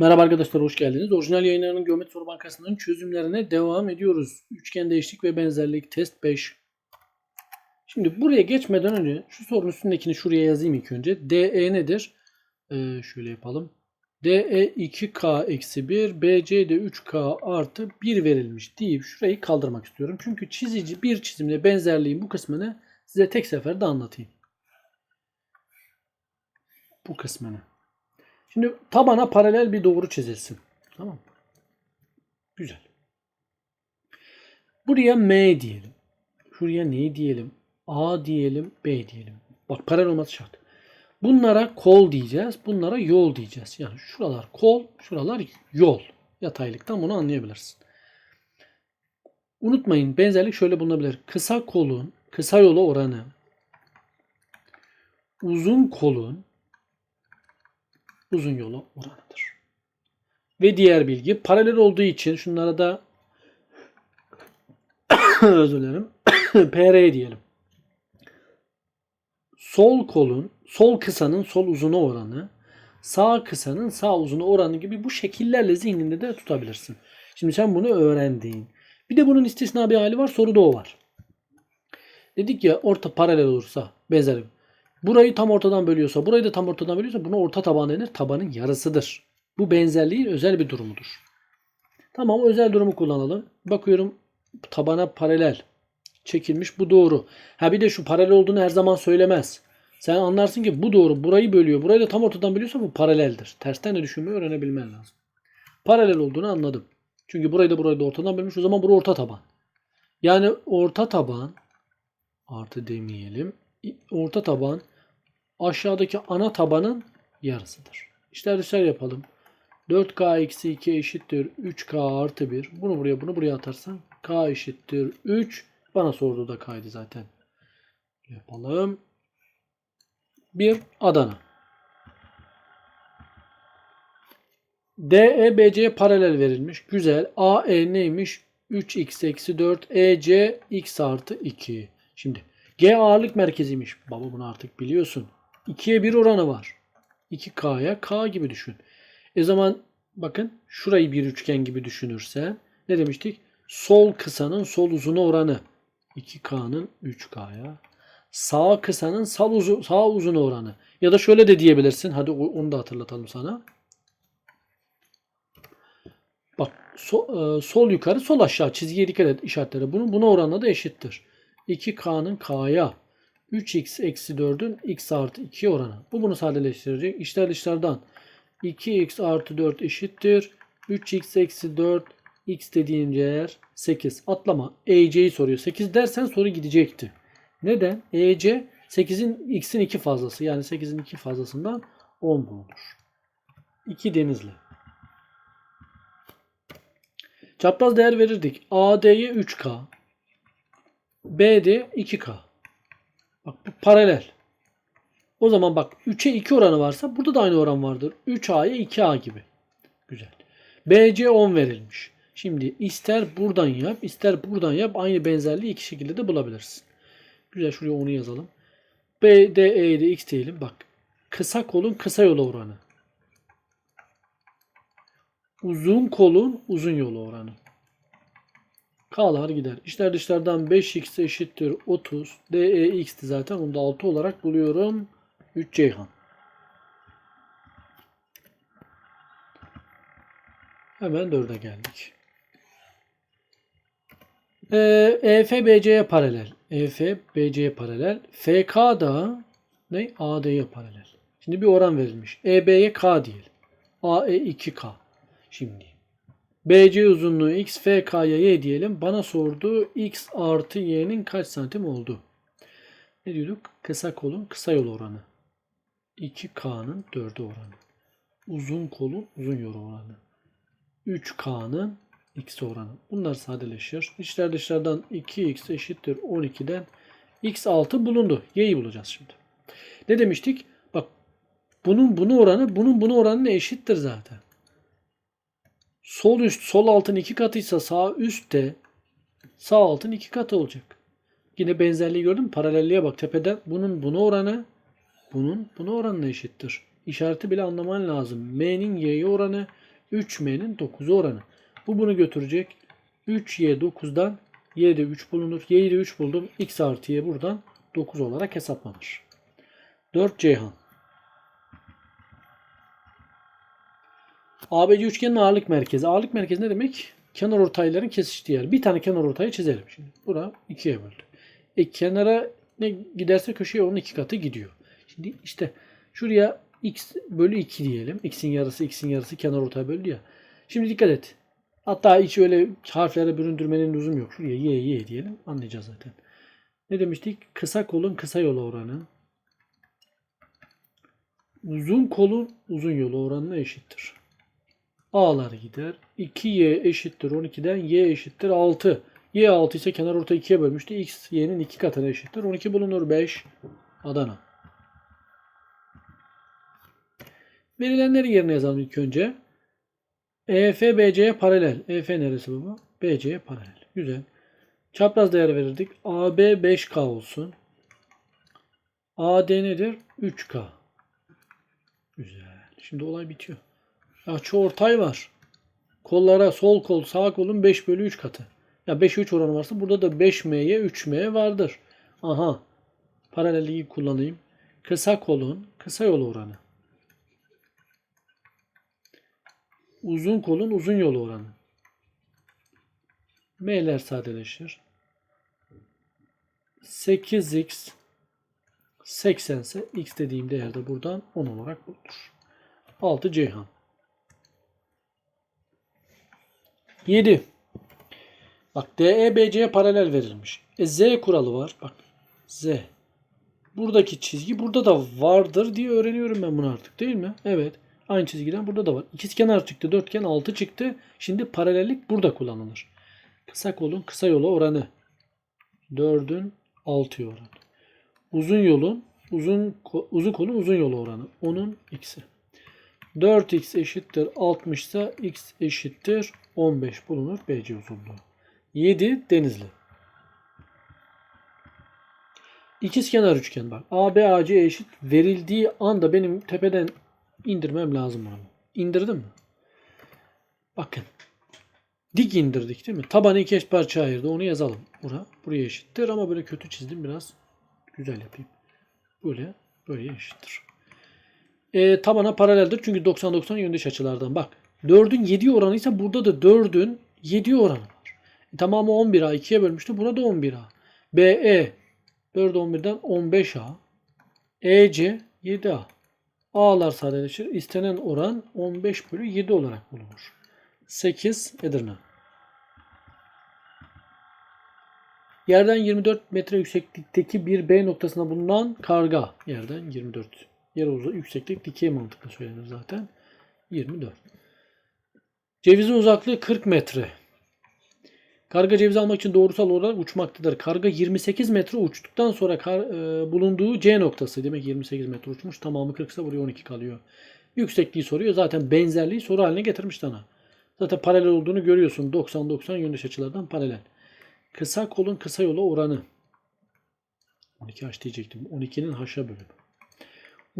Merhaba arkadaşlar hoş geldiniz. Orijinal yayınlarının Geometri Soru Bankası'nın çözümlerine devam ediyoruz. Üçgen değişiklik ve benzerlik test 5. Şimdi buraya geçmeden önce şu sorunun üstündekini şuraya yazayım ilk önce. DE nedir? Ee, şöyle yapalım. DE 2K eksi 1, BC de 3K artı 1 verilmiş deyip şurayı kaldırmak istiyorum. Çünkü çizici bir çizimle benzerliğin bu kısmını size tek seferde anlatayım. Bu kısmını. Şimdi tabana paralel bir doğru çizilsin. Tamam mı? Güzel. Buraya M diyelim. Şuraya ne diyelim? A diyelim, B diyelim. Bak paralel olması şart. Bunlara kol diyeceğiz. Bunlara yol diyeceğiz. Yani şuralar kol, şuralar yol. Yataylıktan bunu anlayabilirsin. Unutmayın benzerlik şöyle bulunabilir. Kısa kolun kısa yola oranı uzun kolun uzun yola oranıdır. Ve diğer bilgi paralel olduğu için şunlara da özür dilerim PR diyelim. Sol kolun sol kısanın sol uzuna oranı sağ kısanın sağ uzuna oranı gibi bu şekillerle zihninde de tutabilirsin. Şimdi sen bunu öğrendin. Bir de bunun istisna bir hali var. Soruda o var. Dedik ya orta paralel olursa benzeri. Burayı tam ortadan bölüyorsa, burayı da tam ortadan bölüyorsa buna orta taban denir. Tabanın yarısıdır. Bu benzerliğin özel bir durumudur. Tamam özel durumu kullanalım. Bakıyorum tabana paralel çekilmiş. Bu doğru. Ha bir de şu paralel olduğunu her zaman söylemez. Sen anlarsın ki bu doğru. Burayı bölüyor. Burayı da tam ortadan bölüyorsa bu paraleldir. Tersten de düşünmeyi öğrenebilmen lazım. Paralel olduğunu anladım. Çünkü burayı da burayı da ortadan bölmüş. O zaman bura orta taban. Yani orta taban artı demeyelim. Orta taban aşağıdaki ana tabanın yarısıdır. İşler dışarı yapalım. 4K eksi 2 eşittir 3K artı 1. Bunu buraya bunu buraya atarsan K eşittir 3. Bana sorduğu da kaydı zaten. Yapalım. 1 Adana. DE BC'ye paralel verilmiş. Güzel. AE neymiş? 3x eksi 4 EC x artı 2. Şimdi G ağırlık merkeziymiş. Baba bunu artık biliyorsun. 2'ye 1 oranı var. 2K'ya K gibi düşün. E zaman bakın şurayı bir üçgen gibi düşünürsen ne demiştik? Sol kısanın sol uzunu oranı 2K'nın 3K'ya. Sağ kısanın sağ, uzu, sağ uzunu oranı. Ya da şöyle de diyebilirsin. Hadi onu da hatırlatalım sana. Bak sol, e, sol yukarı sol aşağı çizgiye dikkat et işaretleri. Bunu buna oranla da eşittir. 2K'nın K'ya 3x eksi 4'ün x artı 2 oranı. Bu bunu sadeleştirecek. İşler dışlardan 2x artı 4 eşittir. 3x eksi 4 x dediğin değer 8. Atlama. EC'yi soruyor. 8 dersen soru gidecekti. Neden? EC 8'in x'in 2 fazlası. Yani 8'in 2 fazlasından 10 bulunur. 2 denizli. Çapraz değer verirdik. AD'ye 3K. BD 2K. Bak bu paralel. O zaman bak 3'e 2 oranı varsa burada da aynı oran vardır. 3A'ya 2A gibi. Güzel. BC 10 verilmiş. Şimdi ister buradan yap ister buradan yap aynı benzerliği iki şekilde de bulabilirsin. Güzel şuraya onu yazalım. BDE'de x diyelim. Bak kısa kolun kısa yola oranı. Uzun kolun uzun yola oranı. K'lar gider. İşler dışlardan 5x eşittir 30. DE x'ti zaten. Onu da 6 olarak buluyorum. 3 Ceyhan. Hemen 4'e geldik. Ee, EF BC'ye paralel. EF BC'ye paralel. FK da ne? AD'ye paralel. Şimdi bir oran verilmiş. EB'ye K diyelim. AE 2K. Şimdi BC uzunluğu x, FK'ya y diyelim. Bana sordu x artı y'nin kaç santim oldu? Ne diyorduk? Kısa kolun kısa yol oranı. 2K'nın 4'e oranı. Uzun kolun uzun yol oranı. 3K'nın x oranı. Bunlar sadeleşir. İçler dışlardan 2x eşittir 12'den x6 bulundu. Y'yi bulacağız şimdi. Ne demiştik? Bak bunun bunu oranı bunun bunu oranına eşittir zaten. Sol üst sol altın iki katıysa sağ üst de sağ altın iki katı olacak. Yine benzerliği gördün mü? Paralelliğe bak tepeden bunun buna oranı bunun buna oranına eşittir. İşareti bile anlaman lazım. M'nin y'ye oranı 3m'nin 9'u oranı. Bu bunu götürecek. 3y 9'dan y'de 3 bulunur. y'yi de 3 buldum. x artı y buradan 9 olarak hesaplanır. 4 Ceyhan. ABC üçgenin ağırlık merkezi. Ağırlık merkezi ne demek? Kenar ortayların kesiştiği yer. Bir tane kenar ortayı çizelim şimdi. Bura ikiye böldü. E kenara ne giderse köşeye onun iki katı gidiyor. Şimdi işte şuraya x bölü 2 diyelim. x'in yarısı x'in yarısı kenar ortaya böldü ya. Şimdi dikkat et. Hatta hiç öyle harflere büründürmenin lüzum yok. Şuraya y y diyelim. Anlayacağız zaten. Ne demiştik? Kısa kolun kısa yolu oranı. Uzun kolun uzun yolu oranına eşittir. A'lar gider. 2y eşittir 12'den y eşittir 6. y 6 ise kenar orta 2'ye bölmüştü. x y'nin 2 katına eşittir. 12 bulunur 5. Adana. Verilenleri yerine yazalım ilk önce. EF BC'ye paralel. EF neresi baba? BC'ye paralel. Güzel. Çapraz değer verirdik. AB 5K olsun. AD nedir? 3K. Güzel. Şimdi olay bitiyor. Açı ortay var. Kollara sol kol sağ kolun 5 bölü 3 katı. Ya 5 3 oranı varsa burada da 5M'ye 3M vardır. Aha. Paralelliği kullanayım. Kısa kolun kısa yol oranı. Uzun kolun uzun yol oranı. M'ler sadeleşir. 8x 80 ise x dediğim değer de buradan 10 olarak bulunur. 6 Ceyhan. 7. Bak DE BC'ye paralel verilmiş. E Z kuralı var. Bak Z. Buradaki çizgi burada da vardır diye öğreniyorum ben bunu artık değil mi? Evet. Aynı çizgiden burada da var. İkizkenar çıktı. Dörtgen 6 çıktı. Şimdi paralellik burada kullanılır. Kısa kolun kısa yolu oranı. 4'ün 6'ya oranı. Uzun yolun uzun uzun kolun uzun yolu oranı. Onun x'i. 4x eşittir 60 ise x eşittir 15 bulunur BC uzunluğu. 7 Denizli. İkizkenar üçgen bak. AB AC eşit verildiği anda benim tepeden indirmem lazım bunu. İndirdim mi? Bakın. Dik indirdik değil mi? Tabanı iki eş parça ayırdı. Onu yazalım. Bura, buraya eşittir ama böyle kötü çizdim. Biraz güzel yapayım. Böyle, böyle eşittir. E, tabana paraleldir. Çünkü 90-90 yöndeş açılardan. Bak 4'ün 7 oranı ise burada da 4'ün 7 oranı var. E, tamamı 11A 2'ye bölmüştü. Burada 11A. BE 4 11'den 15A. EC 7A. A'lar sadeleşir. İstenen oran 15 bölü 7 olarak bulunur. 8 Edirne. Yerden 24 metre yükseklikteki bir B noktasına bulunan karga. Yerden 24. Yer yükseklik dikey mantıkla söylenir zaten. 24. Cevizin uzaklığı 40 metre. Karga ceviz almak için doğrusal olarak uçmaktadır. Karga 28 metre uçtuktan sonra kar, e, bulunduğu C noktası. Demek ki 28 metre uçmuş. Tamamı 40 ise buraya 12 kalıyor. Yüksekliği soruyor. Zaten benzerliği soru haline getirmiş sana. Zaten paralel olduğunu görüyorsun. 90-90 yöndeş açılardan paralel. Kısa kolun kısa yolu oranı. 12 h diyecektim. 12'nin h'a bölümü.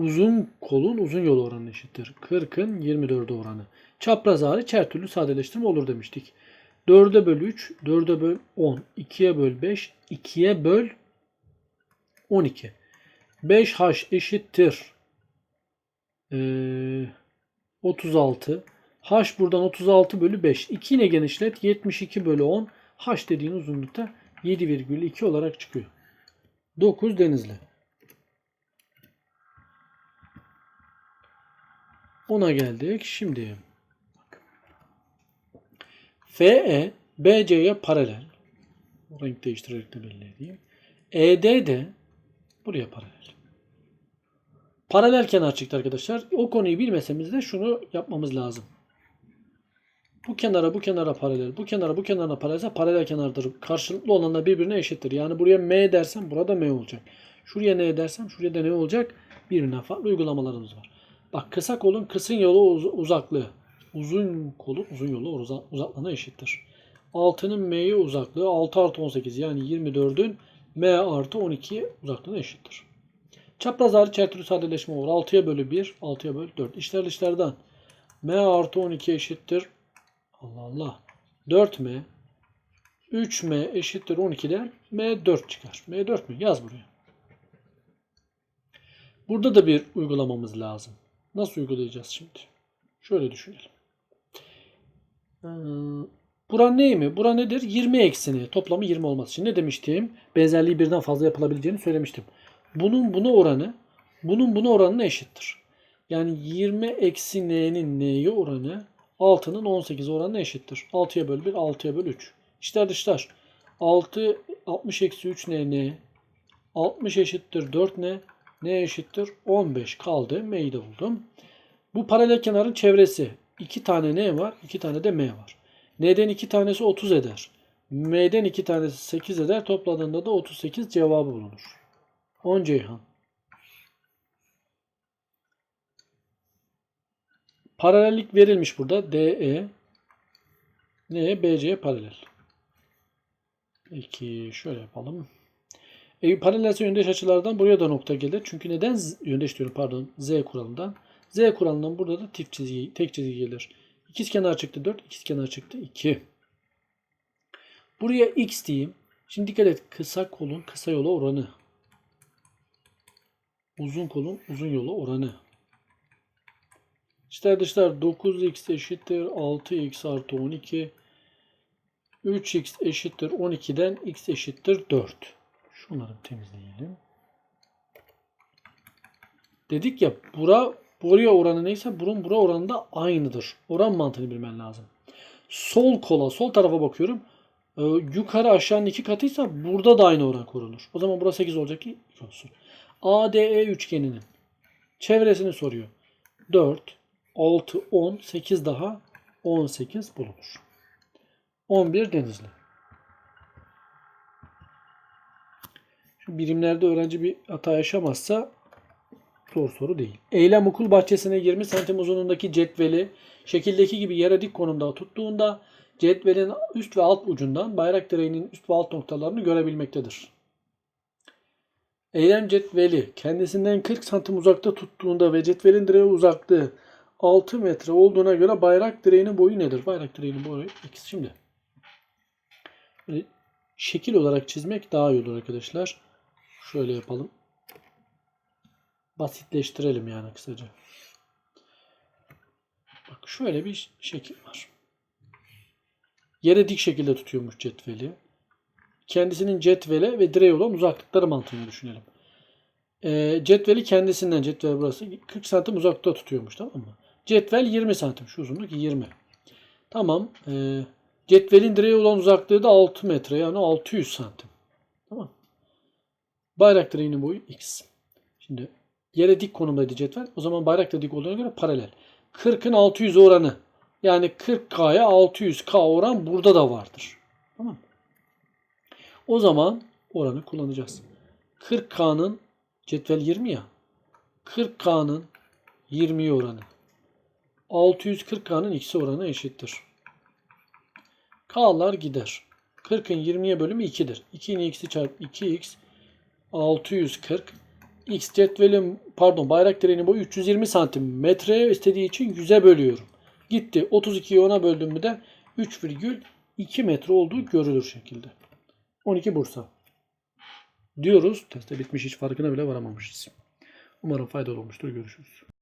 Uzun kolun uzun yol oranı eşittir. 40'ın 24'e oranı. Çapraz hariç her türlü sadeleştirme olur demiştik. 4'e böl 3, 4'e böl 10, 2'ye böl 5, 2'ye böl 12. 5h eşittir ee, 36. H buradan 36 bölü 5. 2 ile genişlet 72 bölü 10. H dediğin uzunlukta 7,2 olarak çıkıyor. 9 Denizli. Ona geldik. Şimdi FE BC'ye paralel. Renk değiştirerek de belli edeyim. ED de buraya paralel. Paralel kenar çıktı arkadaşlar. O konuyu bilmesemiz de şunu yapmamız lazım. Bu kenara bu kenara paralel, bu kenara bu kenara paralelse paralel kenardır. Karşılıklı olanlar birbirine eşittir. Yani buraya M dersem burada M olacak. Şuraya N dersem şuraya da ne olacak? Birbirinden farklı uygulamalarımız var. Bak kısa kolun kısın yolu uz- uzaklığı. Uzun kolun uzun yolu uza- uzaklığına eşittir. 6'nın M'ye uzaklığı 6 artı 18 yani 24'ün M artı 12 uzaklığına eşittir. Çapraz hariç her türlü sadeleşme olur. 6'ya bölü 1, 6'ya bölü 4. İşler dışlardan M artı 12 eşittir. Allah Allah. 4M. 3M eşittir 12'den M 4 çıkar. M 4 mü? Yaz buraya. Burada da bir uygulamamız lazım. Nasıl uygulayacağız şimdi? Şöyle düşünelim. Ee, Bura ne mi? Bura nedir? 20 eksini. Toplamı 20 olması için. Ne demiştim? Benzerliği birden fazla yapılabileceğini söylemiştim. Bunun buna oranı bunun buna oranına eşittir. Yani 20 eksi n'nin n'ye oranı 6'nın 18 oranına eşittir. 6'ya böl 1, 6'ya böl 3. İşler dışlar. 6, 60 eksi 3 n, n. 60 eşittir 4 n. n eşittir 15 kaldı. m'yi de buldum. Bu paralel kenarın çevresi. 2 tane n var, 2 tane de m var. N'den 2 tanesi 30 eder. M'den 2 tanesi 8 eder. Topladığında da 38 cevabı bulunur. 10 Ceyhan. Paralellik verilmiş burada. DE N'ye BC'ye paralel. Peki şöyle yapalım. E, paralelse yöndeş açılardan buraya da nokta gelir. Çünkü neden z- yöndeş diyorum pardon Z kuralından. Z kuralından burada da tek çizgi, tek çizgi gelir. İkizkenar çıktı 4, ikizkenar çıktı 2. Buraya x diyeyim. Şimdi dikkat et. Kısa kolun kısa yola oranı. Uzun kolun uzun yola oranı. İşler dışlar 9x eşittir 6x artı 12. 3x eşittir 12'den x eşittir 4. Şunları temizleyelim. Dedik ya bura buraya oranı neyse burun bura oranı da aynıdır. Oran mantığını bilmen lazım. Sol kola sol tarafa bakıyorum. Ee, yukarı aşağının iki katıysa burada da aynı oran korunur. O zaman burası 8 olacak ki 2 olsun. ADE üçgeninin çevresini soruyor. 4, 6, 10, 8 daha 18 bulunur. 11 Denizli. Birimlerde öğrenci bir hata yaşamazsa zor soru değil. Eylem okul bahçesine 20 santim uzunluğundaki cetveli şekildeki gibi yere dik konumda tuttuğunda cetvelin üst ve alt ucundan bayrak direğinin üst ve alt noktalarını görebilmektedir. Eylem cetveli kendisinden 40 santim uzakta tuttuğunda ve cetvelin direğe uzaklığı 6 metre olduğuna göre bayrak direğinin boyu nedir? Bayrak direğinin boyu x. Şimdi şekil olarak çizmek daha iyi olur arkadaşlar. Şöyle yapalım. Basitleştirelim yani kısaca. Bak şöyle bir şekil var. Yere dik şekilde tutuyormuş cetveli. Kendisinin cetvele ve direğe olan uzaklıkları mantığını düşünelim. Ee, cetveli kendisinden cetvel burası 40 santim uzakta tutuyormuş tamam mı? Cetvel 20 santim. Şu uzunluk 20. Tamam. Ee, cetvelin direğe olan uzaklığı da 6 metre yani 600 santim. Bayrak direğinin boyu x. Şimdi yere dik konumdaydı cetvel. O zaman bayrak da dik olduğuna göre paralel. 40'ın 600 oranı yani 40K'ya 600K oran burada da vardır. Tamam? O zaman oranı kullanacağız. 40K'nın cetvel 20 ya. 40K'nın 20 oranı. 640K'nın x'i oranı eşittir. K'lar gider. 40'ın 20'ye bölümü 2'dir. 2'nin x'i çarpı 2x 640 x cetvelin pardon bayrak direğinin boyu 320 santim metreye istediği için 100'e bölüyorum. Gitti. 32'yi 10'a böldüm mü de 3,2 metre olduğu görülür şekilde. 12 Bursa. Diyoruz. Teste bitmiş hiç farkına bile varamamışız. Umarım faydalı olmuştur. Görüşürüz.